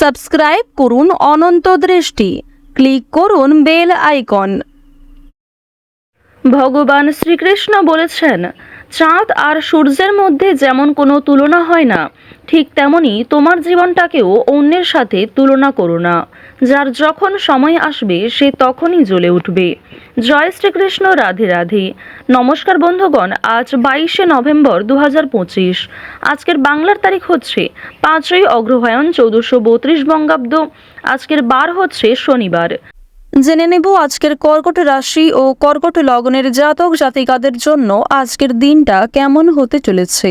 Subscribe করুন অনন্ত দৃষ্টি। Click করুন বেল আইকন। ভগবান শ্রীকৃষ্ণ বলেছেন, চাঁদ আর সূর্যের মধ্যে যেমন কোনো তুলনা হয় না ঠিক তেমনি তোমার জীবনটাকেও অন্যের সাথে তুলনা করো না। যার যখন সময় আসবে, সে তখনই জ্বলে উঠবে। জয় শ্রীকৃষ্ণ, রাধে রাধে। নমস্কার বন্ধুগণ, আজ বাইশে নভেম্বর দু আজকের বাংলার তারিখ হচ্ছে পাঁচই অগ্রহায়ণ চৌদ্দশো বত্রিশ বঙ্গাব্দ। আজকের বার হচ্ছে শনিবার। জেনে নেব আজকের কর্কট রাশি ও কর্কট লগ্নের জাতক জাতিকাদের জন্য আজকের দিনটা কেমন হতে চলেছে।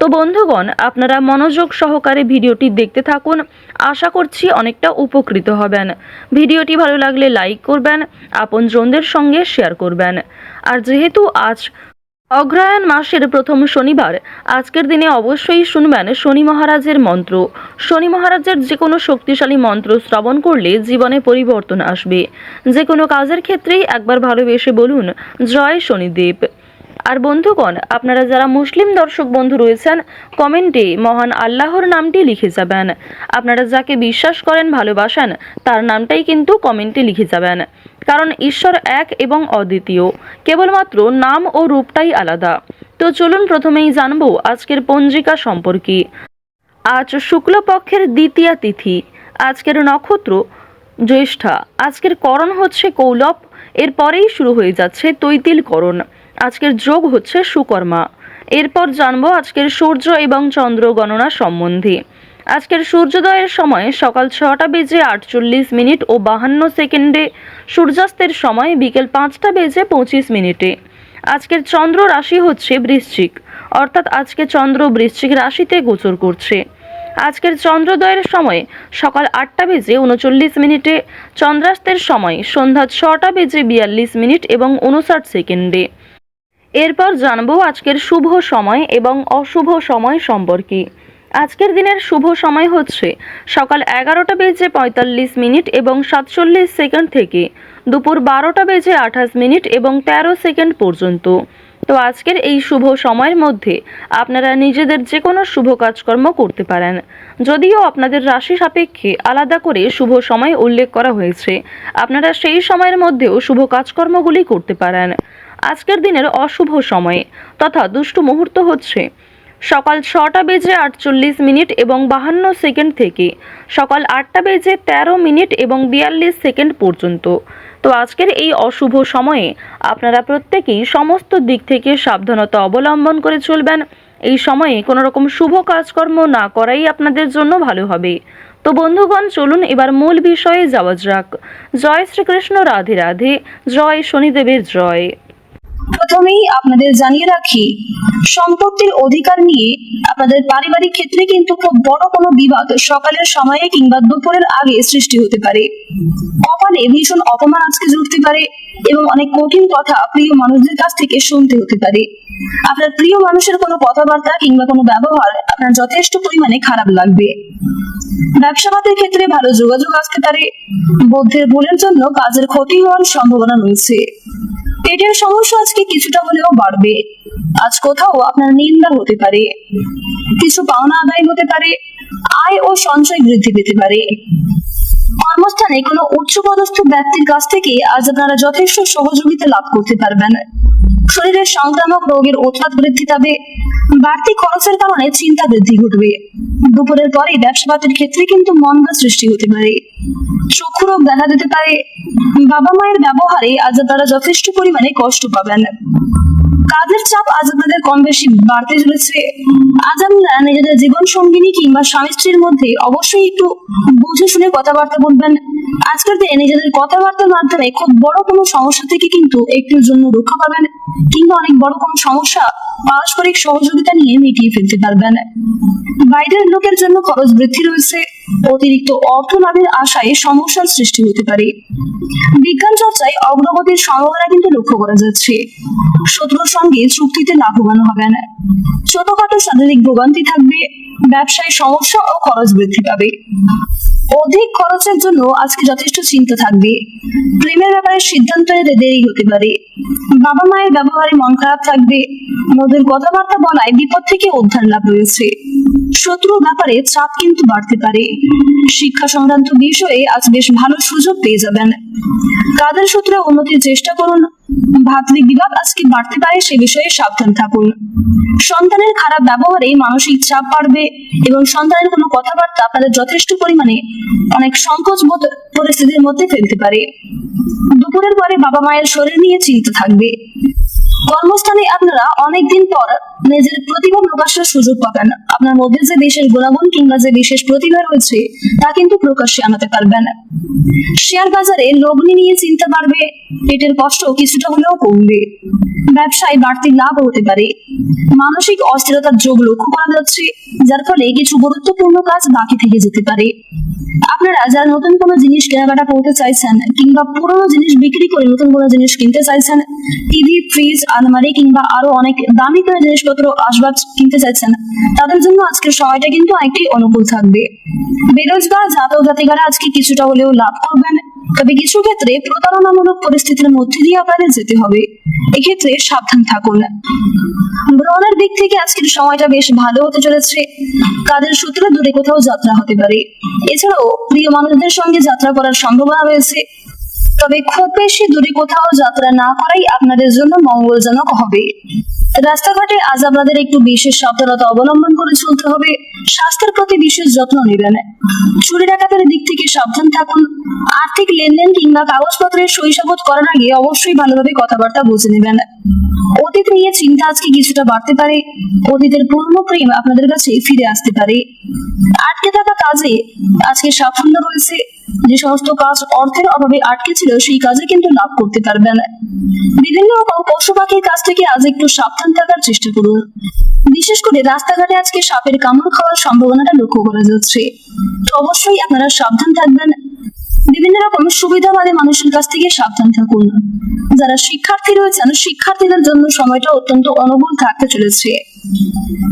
তো বন্ধুগণ, আপনারা মনোযোগ সহকারে ভিডিওটি দেখতে থাকুন। আশা করছি অনেকটা উপকৃত হবেন। ভিডিওটি ভালো লাগলে লাইক করবেন, আপনজনদের সঙ্গে শেয়ার করবেন। আর যেহেতু আজ অগ্রহায়ণ মাসের প্রথম শনিবার, আজকের দিনে অবশ্যই শুনবেন শনি মহারাজের মন্ত্র। শনি মহারাজের যে কোনো শক্তিশালী মন্ত্র শ্রবণ করলে জীবনে পরিবর্তন আসবে। যে কোনো কাজের ক্ষেত্রেই একবার ভালোবেসে বলুন, জয় শনিদেব। আর বন্ধুগণ, আপনারা যারা মুসলিম দর্শক বন্ধু রয়েছেন, কমেন্টে মহান আল্লাহর নামটি লিখে যাবেন। আপনারা যাকে বিশ্বাস করেন, ভালোবাসেন, তার নামটাই কিন্তু কমেন্টে লিখে যাবেন। কারণ ঈশ্বর এক এবং অদ্বিতীয়। কেবলমাত্র নাম ও রূপটাই আলাদা। তো চলুন প্রথমেই জানব আজকের পঞ্জিকা সম্পর্কে। আজ শুক্লপক্ষের দ্বিতীয়া তিথি, আজকের নক্ষত্র জ্যৈষ্ঠা। আজকের করণ হচ্ছে কৌলভ এরপরেই শুরু হয়ে যাচ্ছে তৈতিল করণ আজকের যোগ হচ্ছে সুকর্মা। এরপর জানব আজকের সূর্য এবং চন্দ্র গণনা সম্বন্ধে। আজকের সূর্যোদয়ের সময় সকাল ছটা বেজে আটচল্লিশ মিনিট ও বাহান্ন সেকেন্ডে সূর্যাস্তের সময় বিকেল পাঁচটা বেজে পঁচিশ মিনিটে। আজকের চন্দ্র রাশি হচ্ছে বৃশ্চিক, অর্থাৎ আজকে চন্দ্র বৃশ্চিক রাশিতে গোচর করছে। আজকের চন্দ্রোদয়ের সময় সকাল আটটা বেজে উনচল্লিশ মিনিটে, চন্দ্রাস্তের সময় সন্ধ্যা ছটা বেজে বিয়াল্লিশ মিনিট এবং উনষাট সেকেন্ডে। এরপর জানব আজকের শুভ সময় এবং অশুভ সময় সম্পর্কে। আজকের দিনের শুভ সময় হচ্ছে সকাল এগারোটা বেজে পঁয়তাল্লিশ মিনিট এবং সাতচল্লিশ সেকেন্ড থেকে দুপুর বারোটা বেজে আঠাশ মিনিট এবং তেরো সেকেন্ড পর্যন্ত। তো আজকের এই শুভ সময়ের মধ্যে আপনারা নিজেদের যে কোনো শুভ কাজকর্ম করতে পারেন। যদিও আপনাদের রাশি সাপেক্ষে আলাদা করে শুভ সময় উল্লেখ করা হয়েছে, আপনারা সেই সময়ের মধ্যেও শুভ কাজকর্মগুলি করতে পারেন। আজকের দিনের অশুভ সময়ে তথা দুষ্টু মুহূর্ত হচ্ছে। সকাল ছটা বেজে আটচল্লিশ মিনিট এবং বাহান্ন সেকেন্ড থেকে সকাল আটটা বেজে তেরো মিনিট এবং বিয়াল্লিশ সেকেন্ড পর্যন্ত। তো আজকের এই অশুভ সময়ে আপনারা প্রত্যেকেই সমস্ত দিক থেকে সাবধানতা অবলম্বন করে চলবেন। এই সময়ে কোনো রকম শুভ কাজকর্ম না করাই আপনাদের জন্য ভালো হবে। তো বন্ধুগণ, চলুন এবার মূল বিষয়ে যাওয়া যাক। জয় শ্রীকৃষ্ণ, রাধে রাধে। জয় শনিদেবের জয়। প্রথমেই আপনাদের জানিয়ে রাখি, সম্পত্তির অধিকার নিয়ে আপনাদের পারিবারিক ক্ষেত্রে কিন্তু খুব বড় কোনো বিবাদ সকালের সময়ে কিংবা দুপুরের আগে সৃষ্টি হতে পারে। কপালে ভীষণ অপমান আজকে জুটতে পারে এবং অনেক কঠিন কথা প্রিয় মানুষদের কাছ থেকে শুনতে হতে পারে। আপনার প্রিয় মানুষের কোনো কথাবার্তা কিংবা কোনো ব্যবহার আপনার যথেষ্ট পরিমাণে খারাপ লাগবে। ব্যবসাপাতের ক্ষেত্রে ভালো যোগাযোগ আসতে পারে। বুদ্ধের ভুলের জন্য কাজের ক্ষতি হওয়ার সম্ভাবনা রয়েছে। পেটের সমস্যা আজকে কিছুটা হলেও বাড়বে। আজ কোথাও আপনার নিন্দা হতে পারে, কিছু পাওনা আদায় হতে পারে, আয় ও সঞ্চয় বৃদ্ধি পেতে পারে। কর্মস্থানে কোনো উচ্চপদস্থ ব্যক্তির কাছ থেকে আজ আপনারা যথেষ্ট সহযোগিতা লাভ করতে পারবেন। শরীরের সংক্রামক রোগের উৎপাদ বৃদ্ধি পাবে, বাড়তি খরচের কারণে চিন্তা বৃদ্ধি ঘটবে। দুপুরের পরে ব্যবসাপাতের ক্ষেত্রে কিন্তু মন্দা সৃষ্টি হতে পারে। চক্ষু রোগ দেখা দিতে পারে। বাবা মায়ের ব্যবহারে আজ আপনারা যথেষ্ট পরিমাণে কষ্ট পাবেন। কাজের চাপ আজ আপনাদের কম বেশি বাড়তে চলেছে। আজ আপনারা নিজেদের জীবন সঙ্গিনী কিংবা স্বামী স্ত্রীর মধ্যে অবশ্যই একটু বুঝে শুনে কথাবার্তা বলবেন। আজকের দিনে নিজেদের কথাবার্তার মাধ্যমে খুব বড় কোনো সমস্যা থেকে কিন্তু একটুর জন্য রক্ষা পাবেন কিংবা অনেক বড় কোনো সমস্যা পারস্পরিক সহযোগিতা নিয়ে মিটিয়ে ফেলতে পারবেন। বাইরের লোকের জন্য খরচ বৃদ্ধি রয়েছে, অতিরিক্ত অর্থ লাভের আশায় সমস্যার সৃষ্টি হতে পারে। বিজ্ঞান চর্চায় অগ্রগতির সম্ভাবনা কিন্তু লক্ষ্য করা যাচ্ছে। শত্রুর সঙ্গে চুক্তিতে লাভবান হবেন। ছোটখাটো শারীরিক ভোগান্তি থাকবে, ব্যবসায় সমস্যা ও খরচ বৃদ্ধি পাবে। অধিক খরচের জন্য আজকে যথেষ্ট চিন্তা থাকবে। প্রেমের ব্যাপারে সিদ্ধান্ত নিতে দেরি হতে পারে। বাবা মায়ের ব্যবহারে মন খারাপ থাকবে। মধুর কথাবার্তা বলায় বিপদ থেকে উদ্ধার লাভ রয়েছে। শত্রুর ব্যাপারে চাপ কিন্তু বাড়তে পারে। শিক্ষা সংক্রান্ত বিষয়ে আজ বেশ ভালো সুযোগ পেয়ে যাবেন। কাদের সূত্রে উন্নতির চেষ্টা করুন? ভাতৃ বিভাগ আজকে বাড়তে পারে সে বিষয়ে সাবধান থাকুন। সন্তানের খারাপ ব্যবহারে মানসিক চাপ বাড়বে এবং সন্তানের কোনো কথাবার্তা আপনাদের যথেষ্ট পরিমাণে অনেক সংকোচ পরিস্থিতির মধ্যে ফেলতে পারে। দুপুরের পরে বাবা মায়ের শরীর নিয়ে চিন্তা থাকবে। কর্মস্থানে আপনারা অনেকদিন পর নিজের প্রতিভা প্রকাশের সুযোগ পাবেন। আপনার মধ্যে যে বিশেষ গুণাগুণ কিংবা যে বিশেষ প্রতিভা রয়েছে, তা কিন্তু প্রকাশ্যে আনাতে পারবেন। শেয়ার বাজারে লগ্নি নিয়ে চিন্তা বাড়বে, পেটের কষ্ট কিছুটা হলেও কমবে। ব্যবসায় বাড়তি লাভ হতে পারে। মানসিক অস্থিরতার যোগ লক্ষ্য করা যাচ্ছে, যার ফলে কিছু গুরুত্বপূর্ণ কাজ বাকি থেকে যেতে পারে। আপনারা যারা নতুন কোনো জিনিস কেনাকাটা করতে চাইছেন, কিংবা পুরোনো জিনিস বিক্রি করে নতুন কোনো জিনিস কিনতে চাইছেন, টিভি, ফ্রিজ, আলমারি, কিংবা আরও অনেক দামি কোনো জিনিসপত্র আসবাব কিনতে চাইছেন, তাদের জন্য আজকের সময়টা কিন্তু অনেকটাই অনুকূল থাকবে। বেরোজগার জাতক জাতিকারা আজকে কিছুটা হলেও লাভ করবেন। তবে কিছু ক্ষেত্রে প্রতারণামূলক পরিস্থিতির মধ্যে দিয়ে আপনাদের যেতে হবে। এক্ষেত্রে সাবধান থাকুন। ভ্রমণের দিক থেকে আজকের সময়টা বেশ ভালো হতে চলেছে। কাজের সূত্রে দূরে কোথাও যাত্রা হতে পারে। এছাড়াও প্রিয় মানুষদের সঙ্গে যাত্রা করার সম্ভাবনা রয়েছে। তবে খুব বেশি দূরে কোথাও যাত্রা না করাই আপনাদের জন্য মঙ্গলজনক হবে। রাস্তাঘাটে আজ আপনাদের একটু বিশেষ সাবধানতা অবলম্বন করে চলতে হবে। স্বাস্থ্যের প্রতি বিশেষ যত্ন নেবেন। চুরি ডাকাতের দিক থেকে সাবধান থাকুন। আর্থিক লেনদেন কিংবা কাগজপত্রের সইসাবত করার আগে অবশ্যই ভালোভাবে কথাবার্তা বুঝে নেবেন। অতীত নিয়ে চিন্তা আজকে কিছুটা বাড়তে পারে। অতীতের পুরনো প্রেম আপনাদের কাছে ফিরে আসতে পারে। আটকে থাকা কাজে আজকে সাফল্য রয়েছে। যে সমস্ত কাজ অর্থের অভাবে আটকে ছিল, সেই কাজে কিন্তু লাভ করতে পারবেন। বিভিন্ন রকম পশু পাখির কাছ থেকে আজ একটু সাবধান থাকার চেষ্টা করুন। বিশেষ করে রাস্তাঘাটে আজকে সাপের কামড় খাওয়ার সম্ভাবনাটা লক্ষ্য করা যাচ্ছে। তো অবশ্যই আপনারা সাবধান থাকবেন। বিভিন্ন রকম সুবিধাবাদী মানুষের কাছ থেকে সাবধান থাকুন। যারা শিক্ষার্থী রয়েছেন, শিক্ষার্থীদের জন্য সময়টা অত্যন্ত অনুকূল থাকতে চলেছে।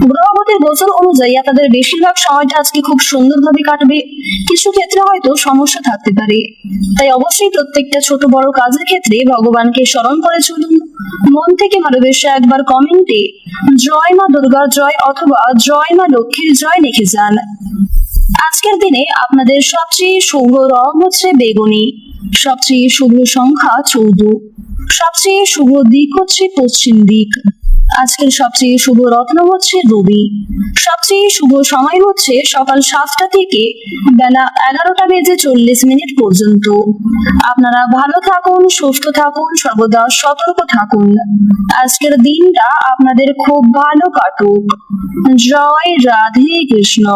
গ্রহগতির গোচর অনুযায়ী আপনাদের বেশিরভাগ সময়টা আজকে খুব সুন্দরভাবে কাটবে। কিছু ক্ষেত্রে হয়তো সমস্যা থাকতে পারে। তাই অবশ্যই প্রত্যেকটা ছোট বড় কাজের ক্ষেত্রে ভগবানকে স্মরণ করে চলুন। মন থেকে ভালোবেসে একবার কমেন্টে, জয় মা দুর্গা, জয় অথবা জয় মা লক্ষ্মীর জয় লিখে যান। আজকের দিনে আপনাদের সবচেয়ে শুভ রং হচ্ছে বেগুনি। সবচেয়ে শুভ সংখ্যা চৌদ্দ। সবচেয়ে শুভ দিক হচ্ছে পশ্চিম দিক। আজকের সবচেয়ে শুভ রত্ন হচ্ছে রবি। সবচেয়ে শুভ সময় হচ্ছে সকাল সাতটা থেকে বেলা এগারোটা বেজে চল্লিশ মিনিট পর্যন্ত। আপনারা ভালো থাকুন, সুস্থ থাকুন, সর্বদা সতর্ক থাকুন। আজকের দিনটা আপনাদের খুব ভালো কাটুক। জয় রাধে কৃষ্ণ।